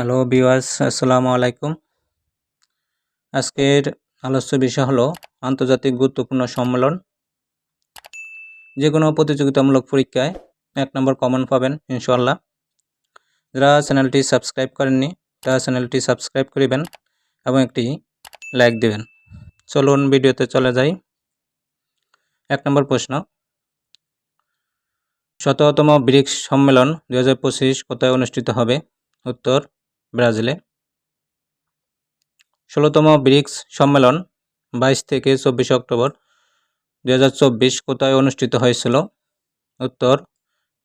Hello বিওয়াস আসসালামু আলাইকুম আজকের আলোচ্য বিষয় হলো আন্তর্জাতিক গুরুত্বপূর্ণ সম্মেলন। যে কোনো প্রতিযোগিতামূলক পরীক্ষায় এক নম্বর কমন পাবেন ইনশাল্লাহ যারা চ্যানেলটি সাবস্ক্রাইব করেননি, তারা চ্যানেলটি সাবস্ক্রাইব করিবেন এবং একটি লাইক দেবেন। চলুন ভিডিওতে চলে যাই। এক নম্বর প্রশ্ন। শততম ব্রিক্স সম্মেলন দু হাজার পঁচিশ কোথায় অনুষ্ঠিত হবে? উত্তর ব্রাজিলে। ষোলোতম ব্রিক্স সম্মেলন বাইশ থেকে চব্বিশে অক্টোবর দু হাজার চব্বিশ কোথায় অনুষ্ঠিত হয়েছিল? উত্তর,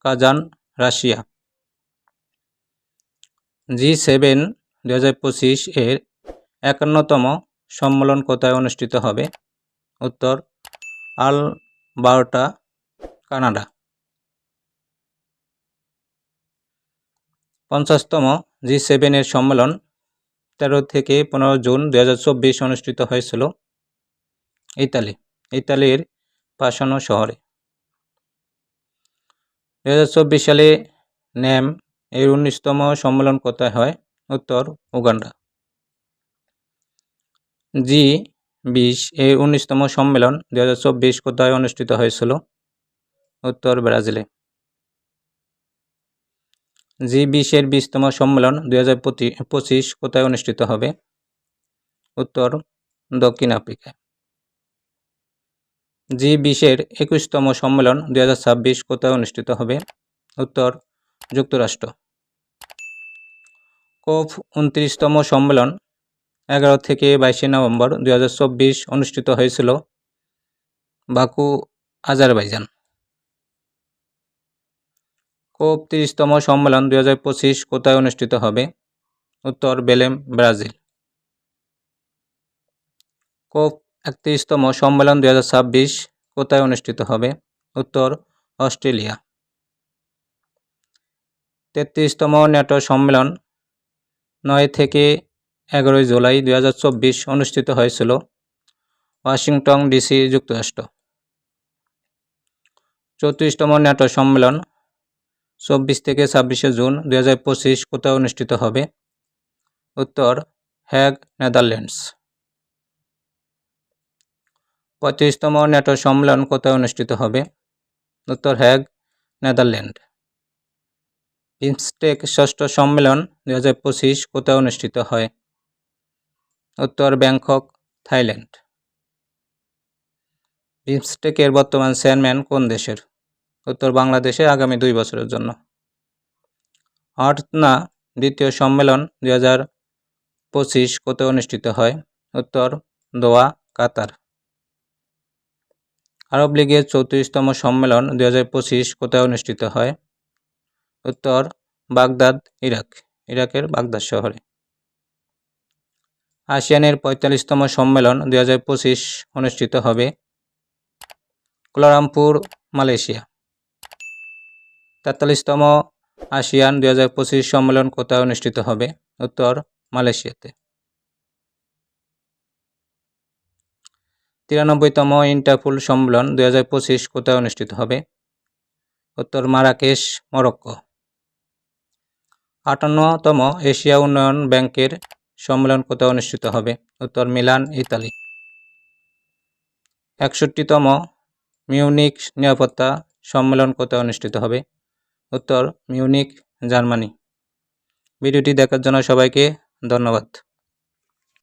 কাজান, রাশিয়া। জি সেভেন দু হাজার পঁচিশ এর একান্নতম সম্মেলন কোথায় অনুষ্ঠিত হবে? উত্তর আল বারোটা কানাডা। পঞ্চাশতম জি সেভেনের সম্মেলন তেরো থেকে পনেরো জুন দু হাজার চব্বিশ অনুষ্ঠিত হয়েছিল ইতালি, ইতালির পাশানো শহরে। দু হাজার চব্বিশ সালে ন্যাম এর উনিশতম সম্মেলন কোথায় হয়? উত্তর উগান্ডা। জি বিশ এর উনিশতম সম্মেলন দু হাজার কোথায় অনুষ্ঠিত হয়েছিল? উত্তর ব্রাজিলে। জি বিশের বিশতম সম্মেলন দুই হাজার পঁচিশ কোথায় অনুষ্ঠিত হবে? উত্তর দক্ষিণ আফ্রিকায়। জি বিশের একুশতম সম্মেলন দুই হাজার ছাব্বিশ কোথায় অনুষ্ঠিত হবে? উত্তর যুক্তরাষ্ট্র। কোফ উনত্রিশতম সম্মেলন এগারো থেকে বাইশে নভেম্বর দু হাজার চব্বিশ অনুষ্ঠিত হয়েছিল বাকু, আজারবাইজান। কোপ তিরিশতম সম্মেলন দুই হাজার পঁচিশ কোথায় অনুষ্ঠিত হবে? উত্তর বেলেম, ব্রাজিল। কোপ একত্রিশতম সম্মেলন দুই হাজার ছাব্বিশ কোথায় অনুষ্ঠিত হবে? উত্তর অস্ট্রেলিয়া। তেত্রিশতম ন্যাটো সম্মেলন নয় থেকে এগারোই জুলাই দু হাজার চব্বিশ অনুষ্ঠিত হয়েছিল। ওয়াশিংটন ডিসি যুক্তরাষ্ট্র। চৌত্রিশতম ন্যাটো সম্মেলন চব্বিশ থেকে ছাব্বিশে জুন দু হাজার পঁচিশ কোথায় অনুষ্ঠিত হবে। উত্তর হ্যাগ নেদারল্যান্ডস। পঁয়ত্রিশতম ন্যাটো সম্মেলন কোথায় অনুষ্ঠিত হবে? উত্তর হ্যাগ নেদারল্যান্ড। বিমস্টেক ষষ্ঠ সম্মেলন দু হাজার পঁচিশ কোথায় অনুষ্ঠিত হয়? উত্তর ব্যাংকক, থাইল্যান্ড। বিমস্টেকের বর্তমান চেয়ারম্যান কোন দেশের? উত্তর বাংলাদেশে আগামী দুই বছরের জন্য। না দ্বিতীয় সম্মেলন দুই হাজার পঁচিশ কোথায় অনুষ্ঠিত হয়? উত্তর, দোয়া, কাতার। আরব লীগের চৌত্রিশতম সম্মেলন দুই হাজার পঁচিশ কোথায় অনুষ্ঠিত হয়? উত্তর, বাগদাদ, ইরাক। ইরাকের বাগদাদ শহরে। আসিয়ানের পঁয়তাল্লিশতম সম্মেলন দুই হাজার পঁচিশ অনুষ্ঠিত হবে? কোলারামপুর, মালয়েশিয়া। তেতাল্লিশতম আসিয়ান দুই হাজার পঁচিশ সম্মেলন কোথায় অনুষ্ঠিত হবে? উত্তর, মালয়েশিয়াতে। তিরানব্বইতম ইন্টারপুল সম্মেলন দুই হাজার পঁচিশ কোথায় অনুষ্ঠিত হবে? উত্তর, মারাকেশ, মরক্কো। আটান্নতম এশিয়া উন্নয়ন ব্যাংকের সম্মেলন কোথায় অনুষ্ঠিত হবে? উত্তর, মিলান, ইতালি। একষট্টিতম মিউনিক নিরাপত্তা সম্মেলন কোথায় অনুষ্ঠিত হবে? উত্তর মিউনিক জার্মানি। ভিডিওটি দেখার জন্য সবাইকে ধন্যবাদ।